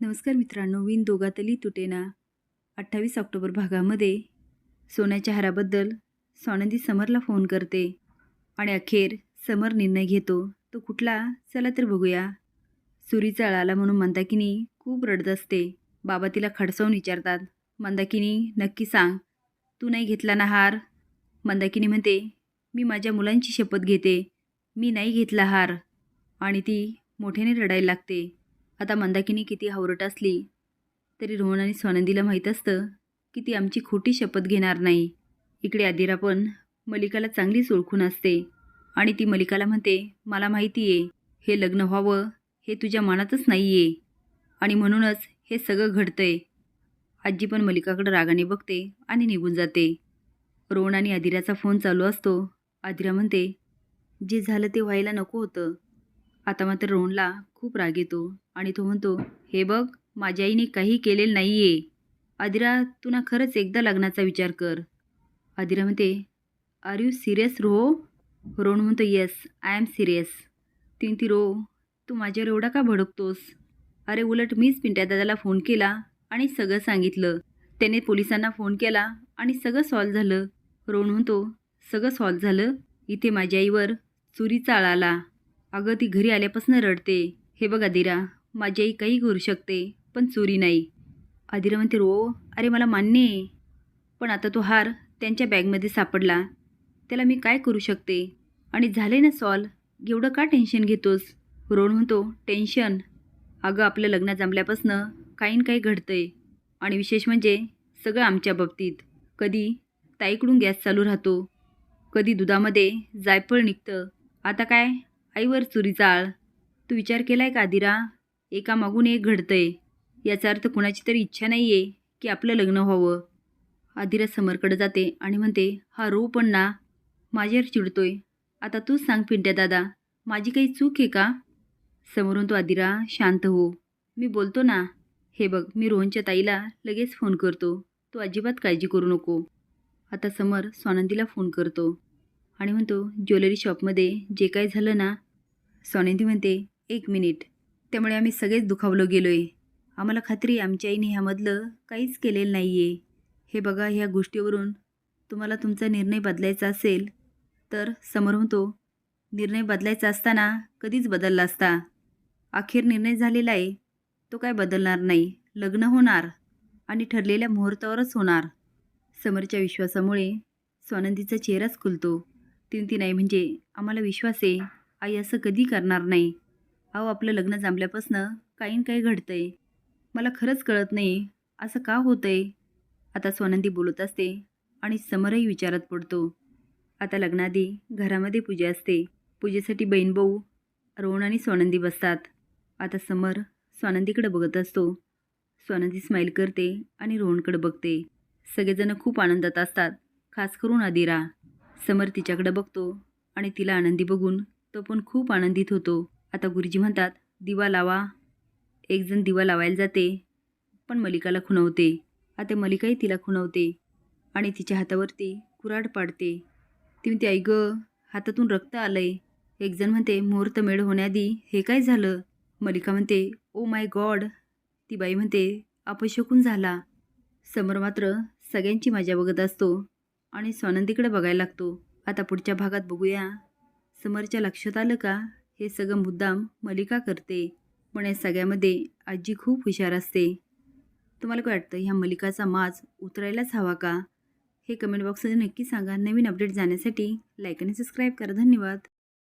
नमस्कार मित्रांनो विन दोघातली तुटेना अठ्ठावीस ऑक्टोबर भागामध्ये सोन्याच्या हाराबद्दल सोनंदी समरला फोन करते आणि अखेर समर निर्णय घेतो. तो कुठला? चला तर बघूया. सुरीचा आला म्हणून मंदाकिनी खूप रडत असते. बाबा तिला खडसावून विचारतात मंदाकिनी नक्की सांग तू नाही घेतला ना हार? मंदाकिनी म्हणते मी माझ्या मुलांची शपथ घेते. मी नाही घेतला हार. आणि ती मोठ्याने रडायला लागते. आता मंदाकिनी किती हावरट असली तरी रोहन आणि स्वानंदीला माहीत असतं की ती आमची खोटी शपथ घेणार नाही. इकडे आदिरा पण मलिकाला चांगलीच ओळखून असते आणि ती मलिकाला म्हणते मला माहिती आहे हे लग्न व्हावं हे तुझ्या मनातच नाही आहे आणि म्हणूनच हे सगळं घडतंय. आजी पण मलिकाकडं रागाने बघते आणि निघून जाते. रोहन आणि आदिराचा फोन चालू असतो. आदिरा म्हणते जे झालं ते व्हायला नको होतं. आता मात्र रोहनला खूप राग येतो आणि तो म्हणतो हे बघ माझ्या आईने काही केलेलं नाही आहे आदिरा तू ना खरंच एकदा लग्नाचा विचार कर. आदिरा म्हणते आर यू सिरियस रो रोहन म्हणतो येस आय एम सिरियस ती रो तू माझ्यावर एवढा का भडकतोस? अरे उलट मीच पिंट्या दादाला फोन केला आणि सगळं सांगितलं. त्याने पोलिसांना फोन केला आणि सगळं सॉल्व झालं. रोहन म्हणतो सगळं सॉल्व झालं? इथे माझ्या आईवर चुरीचा आळा आला अगं ती घरी आल्यापासून रडते. हे बघ आदिरा माझी आई काही करू शकते पण चोरी नाही. आदिरा म्हणते रो अरे मला मान्य आहे. पण आता तो हार त्यांच्या बॅगमध्ये सापडला. त्याला मी काय करू शकते? आणि झाले ना सॉल्व एवढं का टेन्शन घेतोस? रोण म्हणतो टेन्शन? अगं आपलं लग्न जमल्यापासनं काही ना काही आहे आणि विशेष म्हणजे सगळं आमच्या बाबतीत. कधी ताईकडून गॅस चालू राहतो कधी दुधामध्ये जायफळ निघतं. आता काय? आईवर चुरीचा आळ तू विचार केलाय का आदिरा? एका मागून एक घडतंय. याचा अर्थ कुणाची तरी इच्छा नाही आहे की आपलं लग्न व्हावं. आदिरा समरकडे जाते आणि म्हणते हा रो पण ना. माझ्यावर चिडतोय. आता तूच सांग पिंट्या दादा माझी काही चूक आहे का? समोरून तो आदिरा शांत हो. मी बोलतो ना. हे बघ मी रोहनच्या ताईला लगेच फोन करतो. तू अजिबात काळजी करू नको. आता समर स्वानंदीला फोन करतो आणि म्हणतो ज्वेलरी शॉपमध्ये जे काय झालं ना स्वानंदी म्हणते एक मिनिट. त्यामुळे आम्ही सगळेच दुखावलो गेलो आहे आम्हाला खात्री आमच्या आईने ह्यामधलं काहीच केलेलं नाही आहे हे बघा ह्या गोष्टीवरून तुम्हाला तुमचा निर्णय बदलायचा असेल तर समोर म्हणतो निर्णय बदलायचा असताना कधीच बदलला असता. अखेर निर्णय झालेला आहे. तो काय बदलणार नाही. लग्न होणार आणि ठरलेल्या मुहूर्तावरच होणार. समरच्या विश्वासामुळे स्वानंदीचा चेहराच खुलतो. तीन ती नाही म्हणजे आम्हाला विश्वास आहे आई असं कधी करणार नाही. अहो आपलं लग्न जमल्यापासनं काही काही काही आहे मला खरंच कळत नाही असं का होतंय? आता स्वानंदी बोलत असते आणि समरही विचारात पडतो. आता लग्नाआधी घरामध्ये पूजा असते. पूजेसाठी बहीण भाऊ रोहन आणि स्वानंदी बसतात. आता समर स्वानंदीकडे बघत असतो. स्वानंदी स्माईल करते आणि रोहनकडे बघते. सगळेजण खूप आनंदात असतात खास करून अदिरा समर तिच्याकडे बघतो आणि तिला आनंदी बघून तो पण खूप आनंदित होतो. आता गुरुजी म्हणतात दिवा लावा. एकजण दिवा लावायला जाते पण मलिकाला खुणवते. आता मलिकाही तिला खुणवते आणि तिच्या हातावरती कुराड पाडते. ती म्हणते आई गं हातातून रक्त आलंय. एकजण म्हणते मुहूर्त मेळ होण्याआधी हे काय झालं? मलिका म्हणते ओ माय गॉड. ती बाई म्हणते अपशकून झाला. समोर मात्र सगळ्यांची मजा बघत असतो आणि स्वानंदीकडे बघायला लागतो. आता पुढच्या भागात बघूया. समरच्या लक्षात आलं का? हे सगळं मुद्दाम मलिका करते. पण या सगळ्यामध्ये आजी खूप हुशार असते. तुम्हाला काय वाटतं? ह्या मलिकाचा माज उतरायलाच हवा का? हे कमेंट बॉक्समध्ये नक्की सांगा. नवीन अपडेट जाण्यासाठी लाईक आणि सबस्क्राईब करा. धन्यवाद.